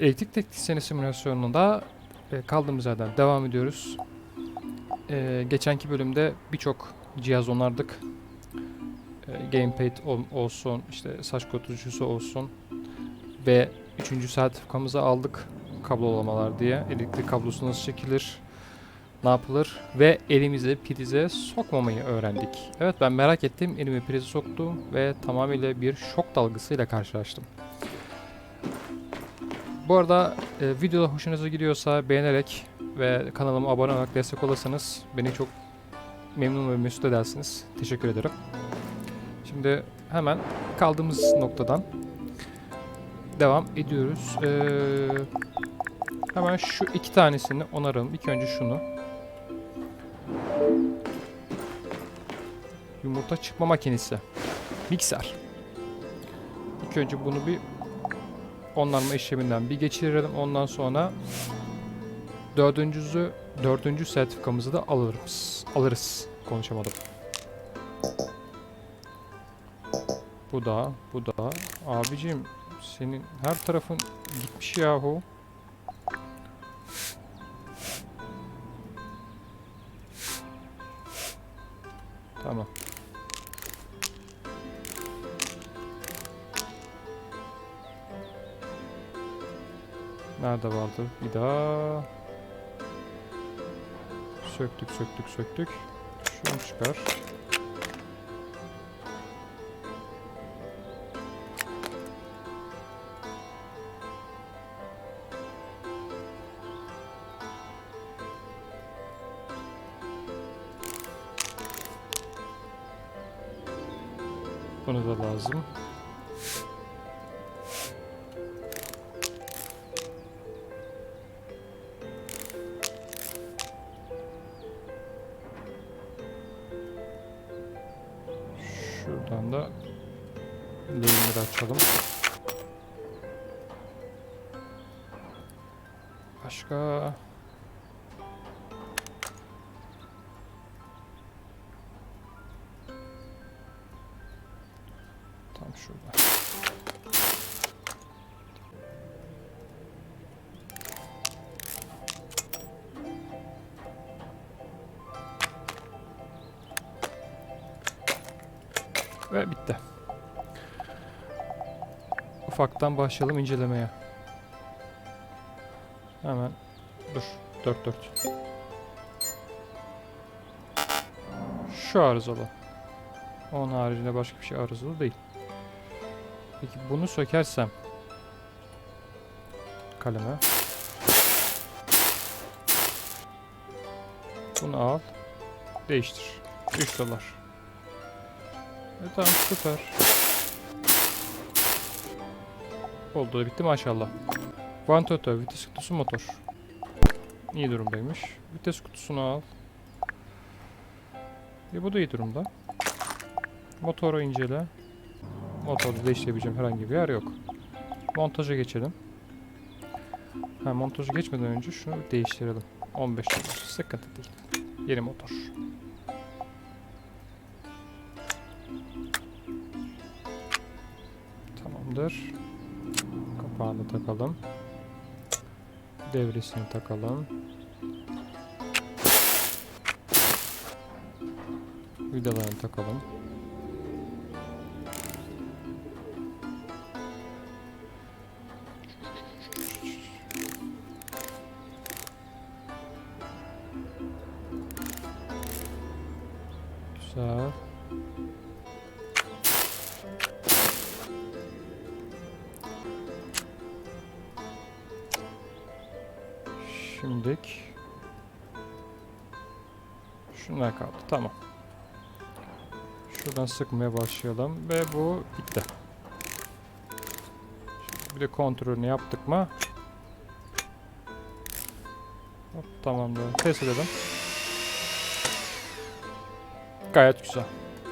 Elektrik teknisyeni simülasyonunda e, kaldığımız yerden devam ediyoruz. E, geçenki bölümde birçok cihaz onardık. E, gamepad ol- olsun, işte saç kurutucusu olsun ve üçüncü sertifikamızı aldık kablolamalar diye. Elektrik kablosu nasıl çekilir, ne yapılır ve elimize prize sokmamayı öğrendik. Evet ben merak ettim, elime prize soktum ve tamamıyla bir şok dalgasıyla karşılaştım. Bu arada e, videoda hoşunuza gidiyorsa beğenerek ve kanalıma abone olarak destek olursanız beni çok memnun ve mesut edersiniz. Teşekkür ederim. Şimdi hemen kaldığımız noktadan devam ediyoruz. Ee, hemen şu iki tanesini onaralım. İlk önce şunu. Yumurta çıkma makinesi. Mikser. İlk önce bunu bir onarma işleminden bir geçirelim. Ondan sonra dördüncüsü, dördüncü sertifikamızı da alırız. Alırız. Konuşamadım. Bu da, bu da. Abicim senin her tarafın gitmiş yahu. Tamam. Nerede vardı? Bir daha. Söktük, söktük, söktük. Şunu çıkar. Bunu da lazım. Ve bitti. Ufaktan başlayalım incelemeye. Hemen dur. 4 4. Şu arızalı. Onun haricinde başka bir şey arızalı değil. Peki bunu sökersem kaleme bunu al değiştir 3 dolar e tamam süper oldu bitti maşallah Vantoto vites kutusu motor iyi durumdaymış vites kutusunu al e bu da iyi durumda motoru incele Motorda değiştirebileceğim herhangi bir yer yok. Montaja geçelim. Ha, montaja geçmeden önce şunu değiştirelim. 15 dolar. Sıkıntı değil. Yeni motor. Tamamdır. Kapağını takalım. Devresini takalım. Vidalarını takalım. Tamam. Şuradan sıkmaya başlayalım ve bu bitti. Şimdi bir de kontrolünü yaptık mı? Hop, tamamdır. Test edelim. Gayet güzel.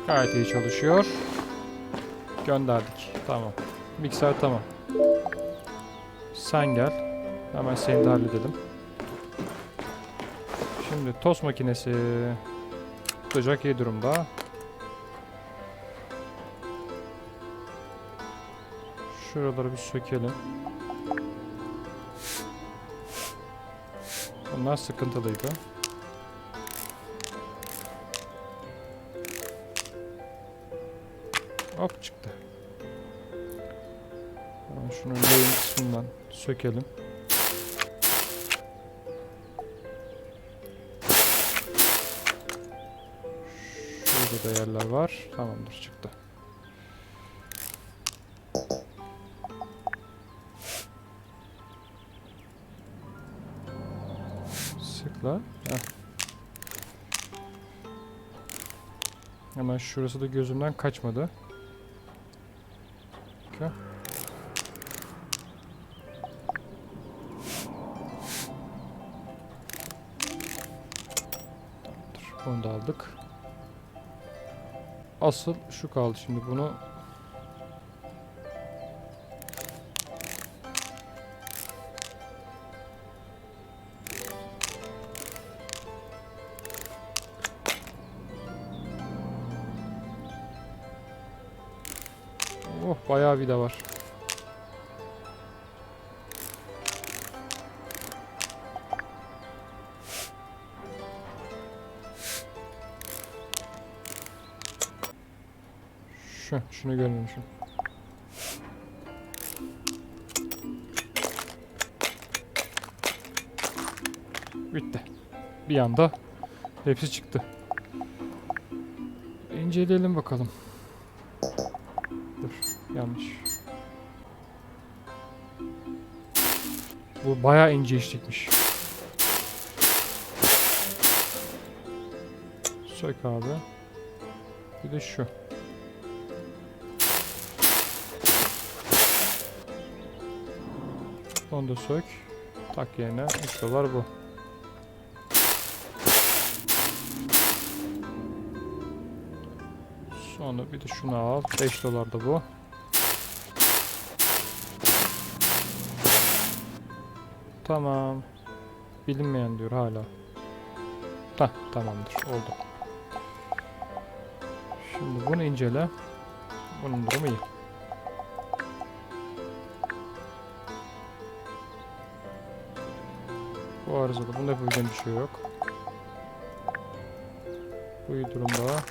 Gayet iyi çalışıyor. Gönderdik. Tamam. Mikser tamam. Sen gel. Hemen seni de halledelim. Şimdi tost makinesi tutacak iyi durumda. Şuraları bir sökelim. Bunlar sıkıntılıydı. Hop çıktı. Şunu yayın kısmından sökelim. Şurada da yerler var. Tamamdır çıktı. Sıkla. Heh. Hemen şurası da gözümden kaçmadı. Bunu da aldık. Asıl şu kaldı şimdi bunu Oh bayağı vida var. Şunu görmemişim. Bitti. Bir anda hepsi çıktı. İnceleyelim bakalım. Dur, yanlış. Bu bayağı ince işlikmiş. Sök abi. Bir de şu. Onu da sök. Tak yerine. 3 dolar bu. Sonra bir de şunu al. 5 dolar da bu. Tamam. Bilinmeyen diyor hala. Hah tamamdır oldu. Şimdi bunu incele. Bunun durumu iyi. Bu arızada bunda yapabileceğim bir şey yok. Bu iyi durumda.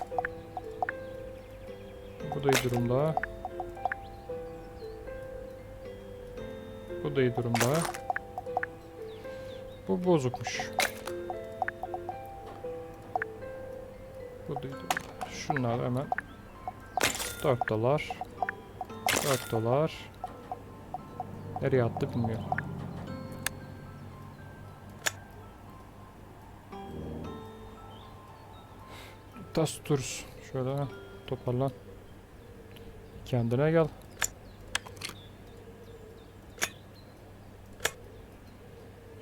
Bu da iyi durumda. Bu da iyi durumda. Bu bozukmuş. Bu da iyi durumda. Şunlar hemen 4 dolar. 4 dolar. Nereye attı bilmiyorum. Tas turuz. Şöyle toparlan. Kendine gel.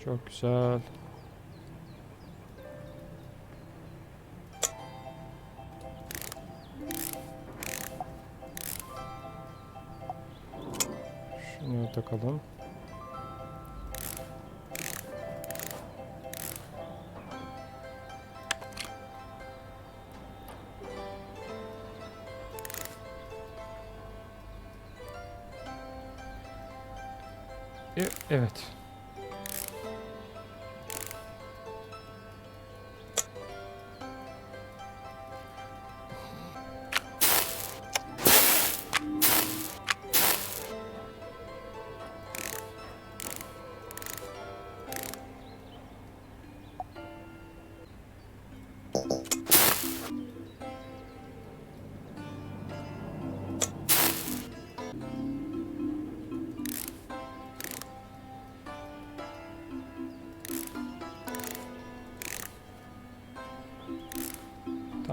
Çok güzel. Şunu takalım. Evet.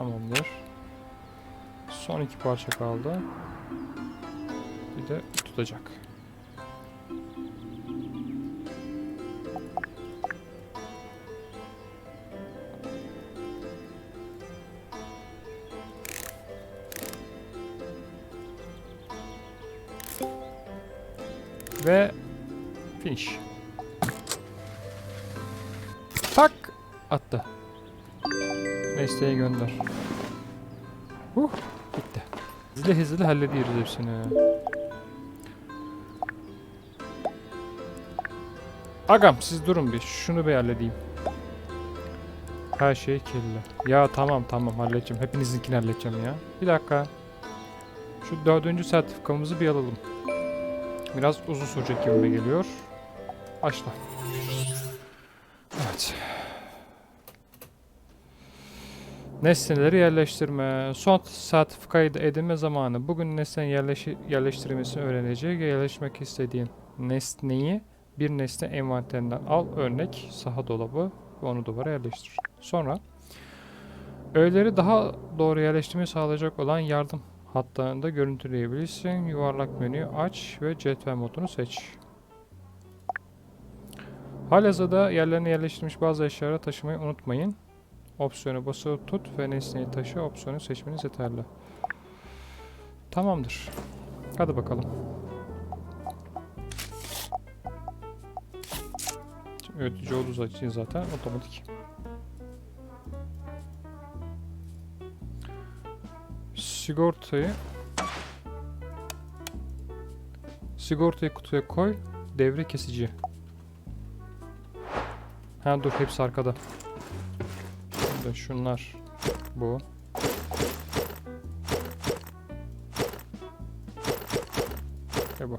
Tamamdır. Son iki parça kaldı. Bir de tutacak. Huh, bitti. Hızlı hızlı hallediyoruz hepsini. Agam siz durun bir. Şunu bir halledeyim. Her şey kirli. Ya tamam tamam halledeceğim. Hepinizinkini halledeceğim ya. Bir dakika. Şu dördüncü sertifikamızı bir alalım. Biraz uzun sürecek gibime geliyor. Başla. Evet. Nesneleri yerleştirme. Son sertifikayı edinme zamanı. Bugün nesnenin yerleşi, yerleştirilmesini öğrenecek. Yerleşmek istediğin nesneyi bir nesne envanterinden al. Örnek saha dolabı ve onu duvara yerleştir. Sonra öğeleri daha doğru yerleştirmeyi sağlayacak olan yardım hatlarında görüntüleyebilirsin. Yuvarlak menüyü aç ve cetvel modunu seç. Halihazırda yerlerine yerleştirilmiş bazı eşyaları taşımayı unutmayın. Opsiyonu basılı tut ve nesneyi taşı opsiyonu seçmeniz yeterli. Tamamdır. Hadi bakalım. Şimdi öğretici olduğu için zaten otomatik. Sigortayı Sigortayı kutuya koy. Devre kesici. Ha dur hepsi arkada. Şimdi şunlar bu. Ve bu.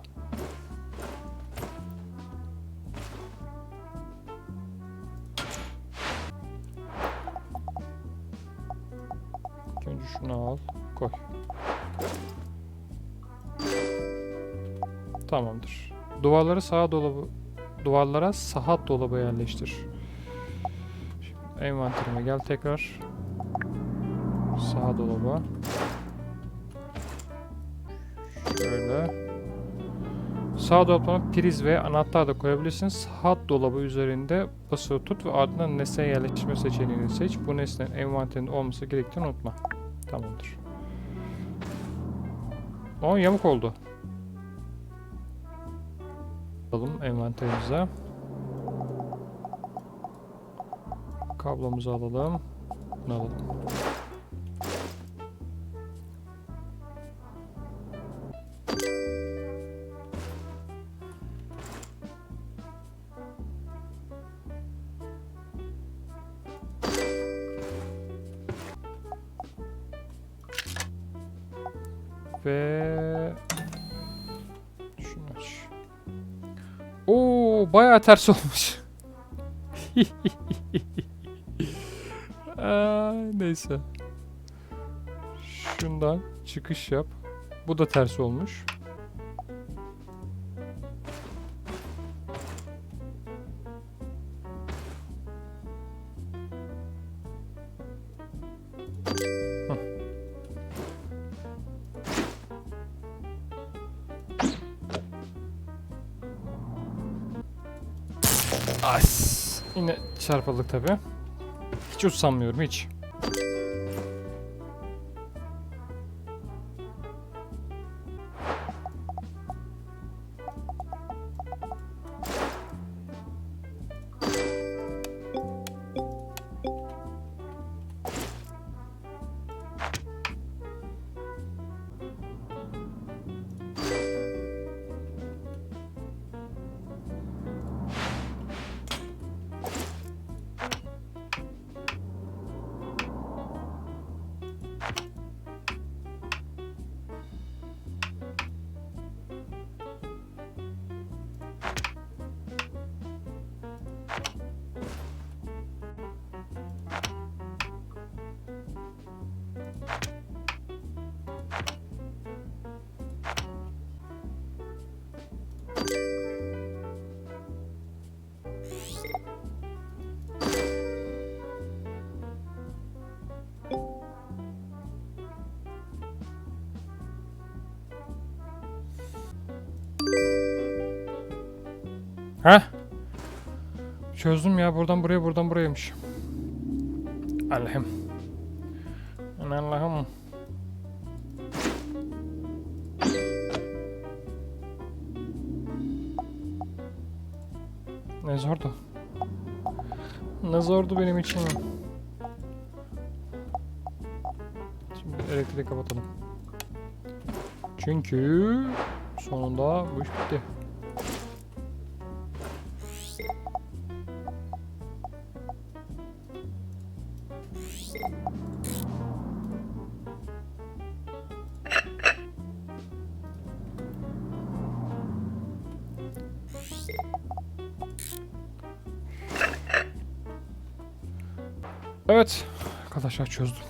Önce şunu al, koy. Tamamdır. Duvarları sağa dolabı duvarlara sahat dolabı yerleştir. Envanterime gel tekrar. Sağa dolaba. Şöyle. Sağ dolaplarına priz ve anahtar da koyabilirsiniz. Saat dolabı üzerinde basılı tut ve ardından nesne yerleştirme seçeneğini seç. Bu nesnenin envanterinde olması gerektiğini unutma. Tamamdır. O yamuk oldu. Alalım envanterimize. Kablomuzu alalım. Bunu alalım. Ve şunu aç. Oo bayağı ters olmuş. Aa, neyse. Şundan çıkış yap. Bu da ters olmuş. As. Yine çarpıldık tabi. Hiç usanmıyorum hiç. Heh. Çözdüm ya buradan buraya buradan burayaymış. Allah'ım. Allah'ım. Ne zordu. Ne zordu benim için. Şimdi elektriği kapatalım. Çünkü sonunda bu iş bitti. Evet. Arkadaşlar çözdüm.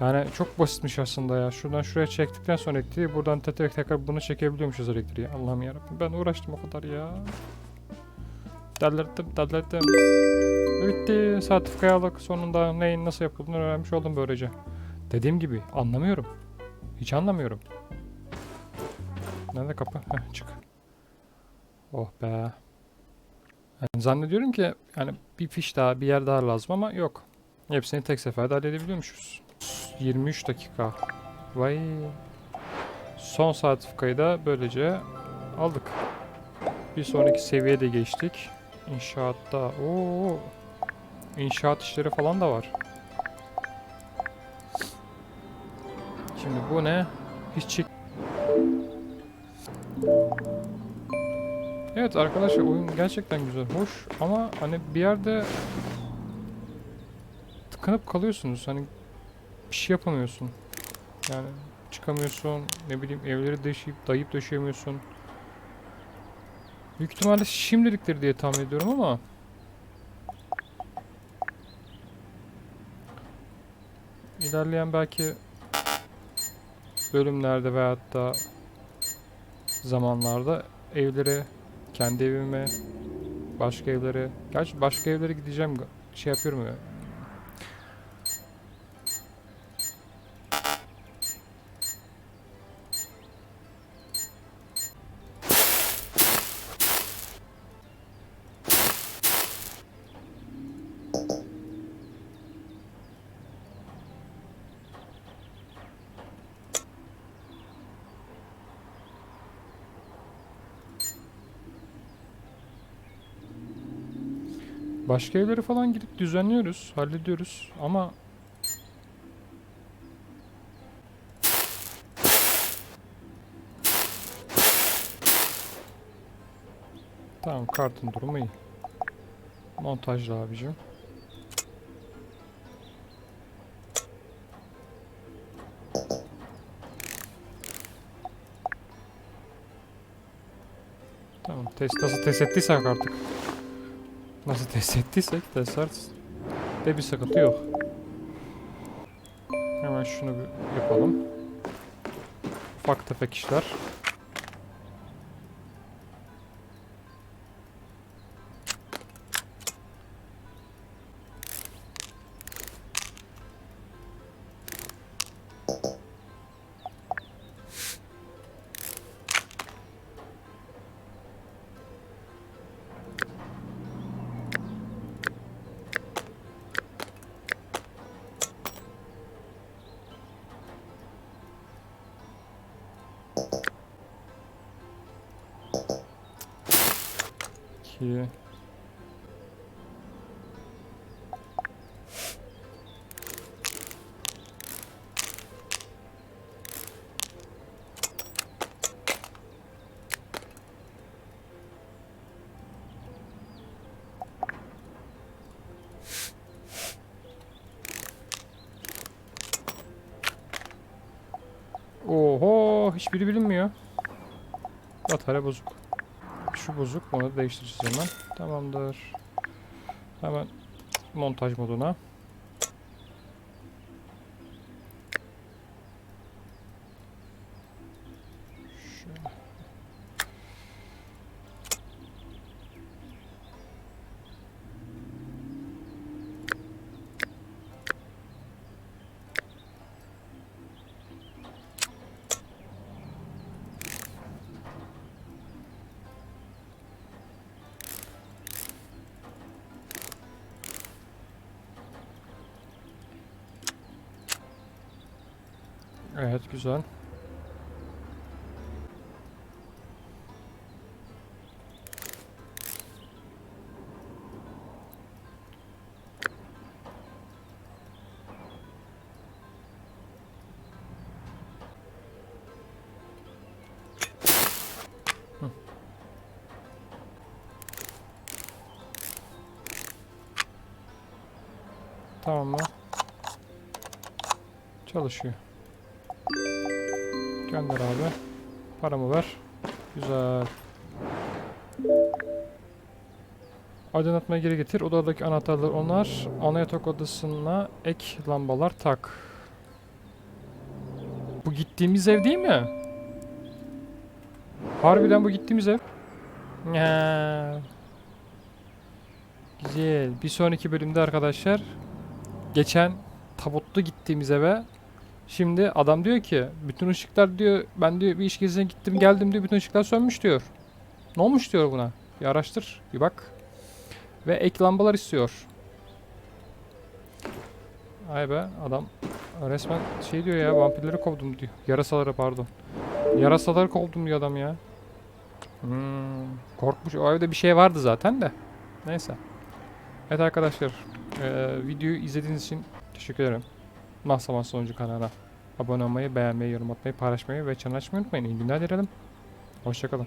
Yani çok basitmiş aslında ya. Şuradan şuraya çektikten sonra elektriği buradan tekrar tekrar bunu çekebiliyormuşuz elektriği. Allah'ım yarabbim ben uğraştım o kadar ya. Delirttim delirttim. Bitti. Sertifikayı aldık. Sonunda neyin nasıl yapıldığını öğrenmiş oldum böylece. Dediğim gibi anlamıyorum. Hiç anlamıyorum. Nerede kapı? Heh, çık. Oh be. Yani zannediyorum ki yani bir fiş daha bir yer daha lazım ama yok. Hepsini tek seferde halledebiliyormuşuz. 23 dakika. Vay. Son sertifikayı da böylece aldık. Bir sonraki seviyeye de geçtik. İnşaatta. Oo. İnşaat işleri falan da var. Şimdi bu ne? Hiç çık. Evet arkadaşlar oyun gerçekten güzel, hoş ama hani bir yerde tıkanıp kalıyorsunuz. Hani bir şey yapamıyorsun. Yani çıkamıyorsun, ne bileyim evleri döşeyip dayayıp döşeyemiyorsun. Büyük ihtimalle şimdiliktir diye tahmin ediyorum ama ilerleyen belki bölümlerde veyahut da zamanlarda evleri kendi evime başka evlere gerçi başka evlere gideceğim şey yapıyorum ya Başka evlere falan gidip düzenliyoruz, hallediyoruz ama Tamam kartın durumu iyi. Montajlı abicim. Tamam test nasıl test ettiysek artık. Nasıl test ettiysek testler de bir sıkıntı yok. Hemen şunu yapalım. Ufak tefek işler. Hiçbiri bilinmiyor. Batarya bozuk. Şu bozuk, onu da değiştireceğiz hemen. Tamamdır. Hemen montaj moduna. Evet, güzel. Tamam mı? Çalışıyor. Gönder abi. Paramı ver. Güzel. Aydınlatmayı geri getir. Odadaki anahtarlar onlar. Ana yatak odasına ek lambalar tak. Bu gittiğimiz ev değil mi? Harbiden bu gittiğimiz ev. Ya. Güzel. Bir sonraki bölümde arkadaşlar geçen tabutlu gittiğimiz eve şimdi adam diyor ki bütün ışıklar diyor ben diyor bir iş gezisine gittim geldim diyor bütün ışıklar sönmüş diyor. Ne olmuş diyor buna? Bir araştır, bir bak. Ve ek lambalar istiyor. Ay be adam resmen şey diyor ya vampirleri kovdum diyor. Yarasaları pardon. Yarasaları kovdum diyor adam ya. Hmm, korkmuş. O evde bir şey vardı zaten de. Neyse. Evet arkadaşlar. eee, videoyu izlediğiniz için teşekkür ederim. Mahsaman Sonucu kanalına abone olmayı, beğenmeyi, yorum atmayı, paylaşmayı ve çan açmayı unutmayın. İyi günler dilerim. Hoşçakalın.